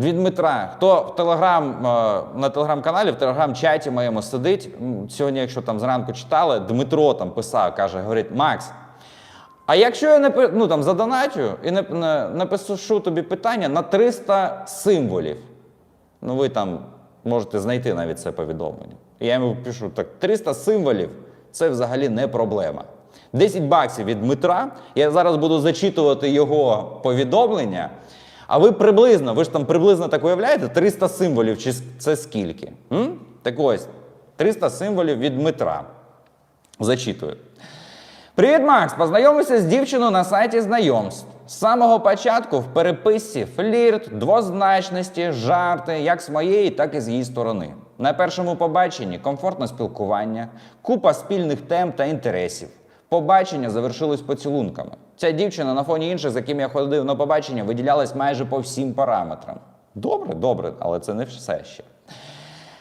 від Дмитра. Хто в телеграм е, на телеграм-каналі, в телеграм-чаті моєму сидить. Сьогодні, якщо там зранку читали, Дмитро там писав, каже, говорить, Макс. А якщо я не ну, там, задоначу і не, не, напишу тобі питання на 300 символів, ну ви там можете знайти навіть це повідомлення. Я йому пишу: так, 300 символів це взагалі не проблема. 10 баксів від Дмитра. Я зараз буду зачитувати його повідомлення. А ви приблизно, ви ж там приблизно так уявляєте, 300 символів, чи це скільки? М? Так ось, 300 символів від Дмитра. Зачитую. Привіт, Макс! Познайомився з дівчиною на сайті знайомств. З самого початку в переписці флірт, двозначності, жарти, як з моєї, так і з її сторони. На першому побаченні комфортне спілкування, купа спільних тем та інтересів. Побачення завершилось поцілунками. Ця дівчина на фоні інших, з яким я ходив на побачення, виділялась майже по всім параметрам. Добре, добре, але це не все ще.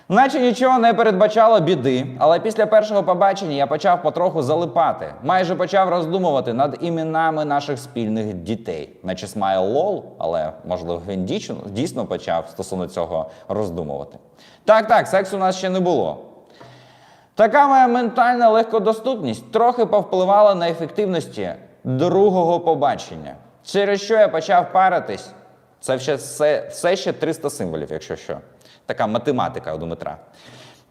Наче нічого не передбачало біди, але після першого побачення я почав потроху залипати. Майже почав роздумувати над іменами наших спільних дітей. Наче смайл лол, але можливо він дійсно, почав стосовно цього роздумувати. Так, так, сексу у нас ще не було. Така моя ментальна легкодоступність трохи повпливала на ефективності другого побачення, через що я почав паритись. Це ще все, все ще 300 символів, якщо що. Така математика у Дмитра.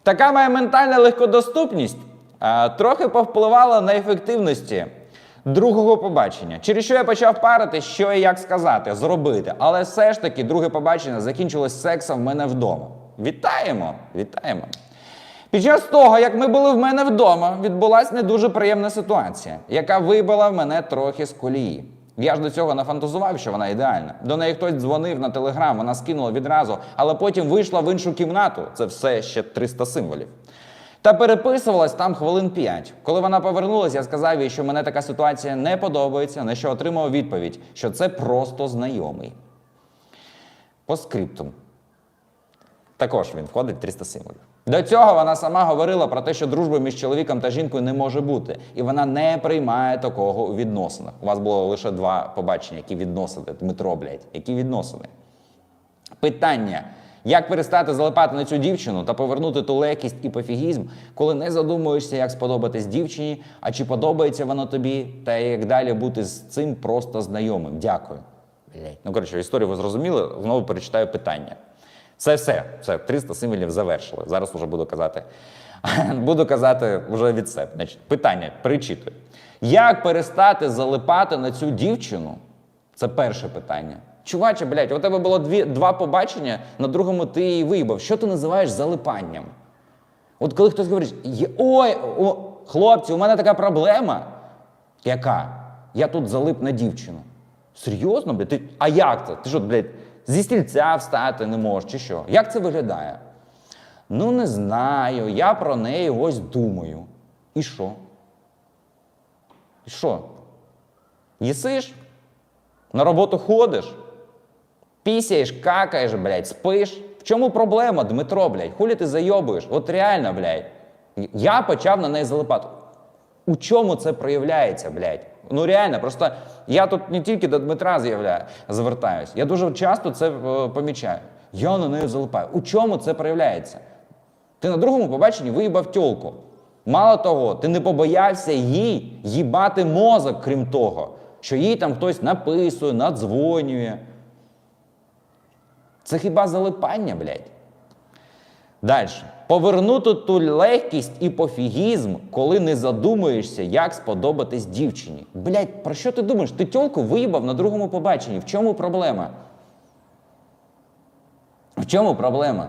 Така моя ментальна легкодоступність а, трохи повпливала на ефективності другого побачення, через що я почав парити, що і як сказати, зробити. Але все ж таки друге побачення закінчилось сексом в мене вдома. Вітаємо! Вітаємо! Під час того, як ми були в мене вдома, відбулася не дуже приємна ситуація, яка вибила мене трохи з колії. Я ж до цього нафантазував, що вона ідеальна. До неї хтось дзвонив на телеграм, вона скинула відразу, але потім вийшла в іншу кімнату. Це все ще 300 символів. Та переписувалась там хвилин 5. Коли вона повернулася, я сказав їй, що мене така ситуація не подобається, на що отримав відповідь, що це просто знайомий. По скриптум. Також він входить 300 символів. До цього вона сама говорила про те, що дружби між чоловіком та жінкою не може бути, і вона не приймає такого у відносинах. У вас було лише два побачення, які відносини. Дмитро, блядь, які відносини. Питання: як перестати залипати на цю дівчину та повернути ту легкість і пофігізм, коли не задумуєшся, як сподобатись дівчині, а чи подобається воно тобі, та як далі бути з цим просто знайомим. Дякую. Блядь. Ну, коротше, історію ви зрозуміли, знову перечитаю питання. Це все. Це 300 символів завершили. Зараз вже буду казати. Буду казати вже від себе. Значить, питання перечитую. Як перестати залипати на цю дівчину? Це перше питання. Чуваче, блядь, у тебе було дві, два побачення, на другому ти її виїбав. Що ти називаєш залипанням? От коли хтось говорить, ой, о, хлопці, у мене така проблема. Яка? Я тут залип на дівчину. Серйозно, блядь? Ти, а як це? Ти що, блядь, зі стільця встати не можеш, чи що? Як це виглядає? Ну, не знаю, я про неї ось думаю. І що? І що? Їсиш? На роботу ходиш? Пісяєш, какаєш, блядь, спиш. В чому проблема, Дмитро, блядь? Хулі ти зайобуєш? От реально, блядь. Я почав на неї залипати. У чому це проявляється, блядь? Ну реально, просто я тут не тільки до Дмитра з'являю, звертаюсь. Я дуже часто це е, помічаю. Я на неї залипаю. У чому це проявляється? Ти на другому побаченні виїбав тьолку. Мало того, ти не побоявся їй їбати мозок, крім того, що їй там хтось написує, надзвонює. Це хіба залипання, блядь? Далі. Повернути ту легкість і пофігізм, коли не задумуєшся, як сподобатись дівчині. Блядь, про що ти думаєш? Ти тьолку виїбав на другому побаченні. В чому проблема? В чому проблема?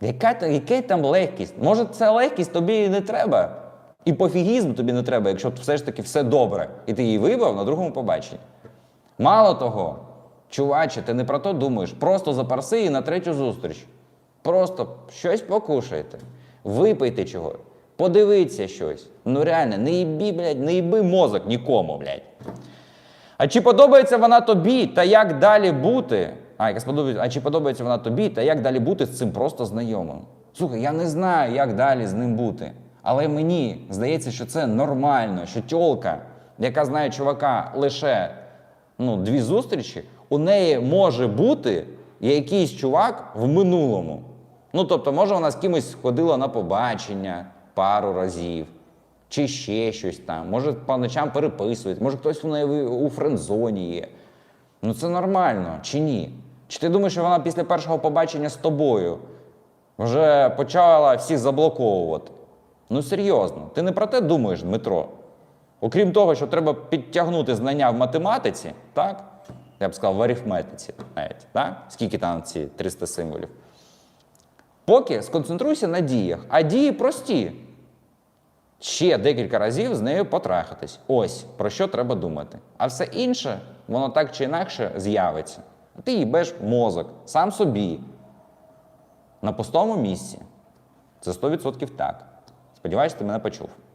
Яка, яка там легкість? Може, ця легкість тобі і не треба. І пофігізм тобі не треба, якщо все ж таки все добре, і ти її вибрав на другому побаченні. Мало того, чуваче, ти не про то думаєш. Просто запроси її на третю зустріч. Просто щось покушайте, випийте чого, подивіться щось. Ну реально, не їбі, блядь, не їби мозок нікому, блядь. А чи подобається вона тобі, та як далі бути? А, яка сподобається, а чи подобається вона тобі, та як далі бути з цим просто знайомим? Слухай, я не знаю, як далі з ним бути. Але мені здається, що це нормально, що тьолка, яка знає чувака лише ну, дві зустрічі, у неї може бути якийсь чувак в минулому. Ну, тобто, може, вона з кимось ходила на побачення пару разів, чи ще щось там. Може, по ночам переписують, може, хтось у неї у френдзоні є. Ну це нормально чи ні? Чи ти думаєш, що вона після першого побачення з тобою вже почала всіх заблоковувати? Ну серйозно, ти не про те думаєш, Дмитро? Окрім того, що треба підтягнути знання в математиці, так? Я б сказав, в арифметиці навіть, так? Скільки там ці 300 символів? Поки сконцентруйся на діях, а дії прості. Ще декілька разів з нею потрахатись. Ось про що треба думати. А все інше, воно так чи інакше з'явиться. Ти їбеш мозок сам собі. На пустому місці. Це 100% так. Сподіваюсь, ти мене почув.